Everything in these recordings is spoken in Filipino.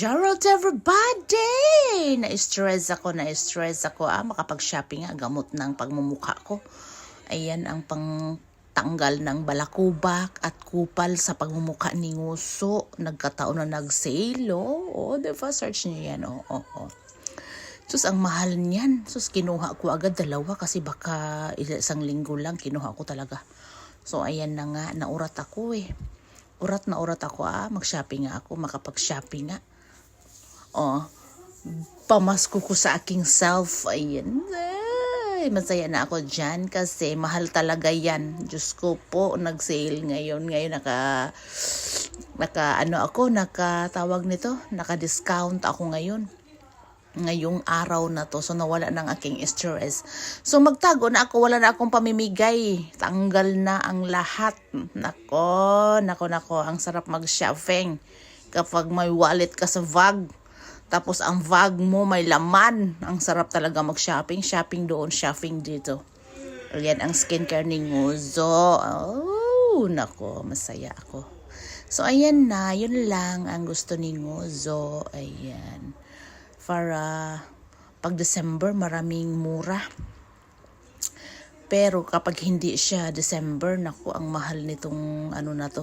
Gerald everybody! Na-stress ako, na-stress ako. Ah, makapag-shopping nga, gamot ng pagmumukha ko. Ayan ang pang tanggal ng balakubak at kupal sa pagmumukha ni Nguso. Nagkataon na nag-sale, oh. Oh, diba? Search niyo yan, oh. oh, oh. Sus, ang mahal niyan. Sus, kinuha ko agad dalawa kasi baka isang linggo lang kinuha ko talaga. So, ayan na nga, naurat ako eh. Urat na urat ako ah, mag-shopping ako, makapag-shopping nga. Oh, pamasko ko sa aking self. Ayan. Ay, masaya na ako dyan kasi mahal talaga yan. Diyos ko po, nag-sale ngayon. Ngayon naka, naka ano ako, nakatawag nito, naka-discount ako ngayon ngayong araw na to. So, nawala ng aking stress. So, magtago na ako. Wala na akong pamimigay. Tanggal na ang lahat. Nako, nako, nako. Ang sarap mag-shopping. Kapag may wallet ka sa VAG. Tapos, ang VAG mo may laman. Ang sarap talaga mag-shopping. Shopping doon, shopping dito. Ayan ang skincare ni Nguzo. Oh, nako, masaya ako. So, ayan na. Yun lang ang gusto ni Nguzo. Ayan para pag December maraming mura. Pero kapag hindi siya December, naku, ang mahal nitong ano na to,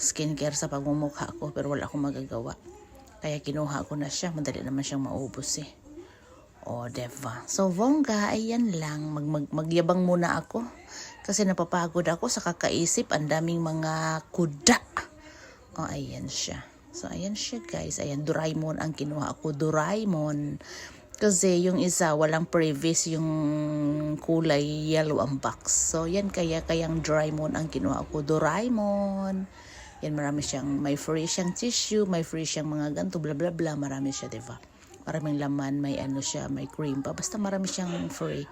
skincare sa pagmumukha ko. Pero wala akong magagawa. Kaya kinuha ko na siya. Madali naman siyang maubos eh. O, diba? So, Vongga, ayan lang. Mag, mag, magyabang muna ako. Kasi napapagod ako sa kakaisip. Ang daming mga kuda. O, ayan siya. So, ayan siya guys. Ayan, Doraemon ang kinuha ko. Doraemon. Kasi yung isa, walang previous yung kulay yellow ang box. So, yan kaya kayang Doraemon ang kinuha ko. Doraemon. Yan, marami siyang, may free siyang tissue, may free siyang mga ganito, bla bla bla. Marami siya, diba? Maraming laman, may ano siya, may cream pa. Basta marami siyang free.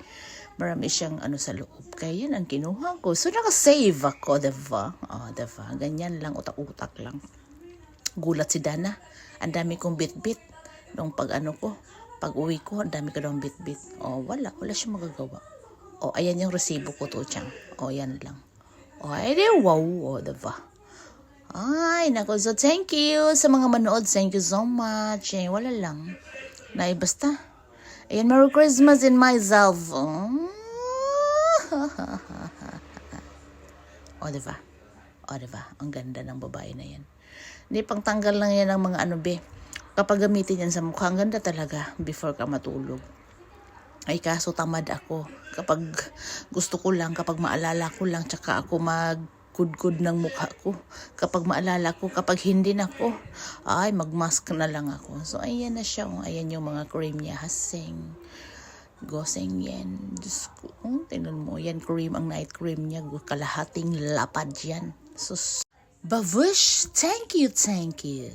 Marami siyang ano sa loob. Kaya yan ang kinuha ko. So, naka-save ako, diba? Oh, diba? Ganyan lang, utak-utak lang gulat si Dana. Ang dami kong bit-bit. Nung pag ano ko, pag uwi ko, ang dami ko daw bit-bit. O, wala. Wala siya magagawa. O, ayan yung resibo ko to, Chang. O, yan lang. O, ay, di, wow. O, diba? Ay, nako. So, thank you sa mga manood. Thank you so much. Eh, wala lang. Nay, basta. Ayan, Merry Christmas in myself. o, diba? O, diba? Ang ganda ng babae na yan. Hindi, pangtanggal lang yan ng mga ano be. Kapag gamitin yan sa mukha, ang ganda talaga before ka matulog. Ay kaso tamad ako. Kapag gusto ko lang, kapag maalala ko lang, tsaka ako mag good ng mukha ko. Kapag maalala ko, kapag hindi na ko, ay magmask na lang ako. So ayan na siya. Oh. Ayan yung mga cream niya. Haseng. Goseng yan. Diyos ko. Oh, mo. Yan cream, ang night cream niya. Kalahating lapad yan. Sus. Bavush, thank you, thank you.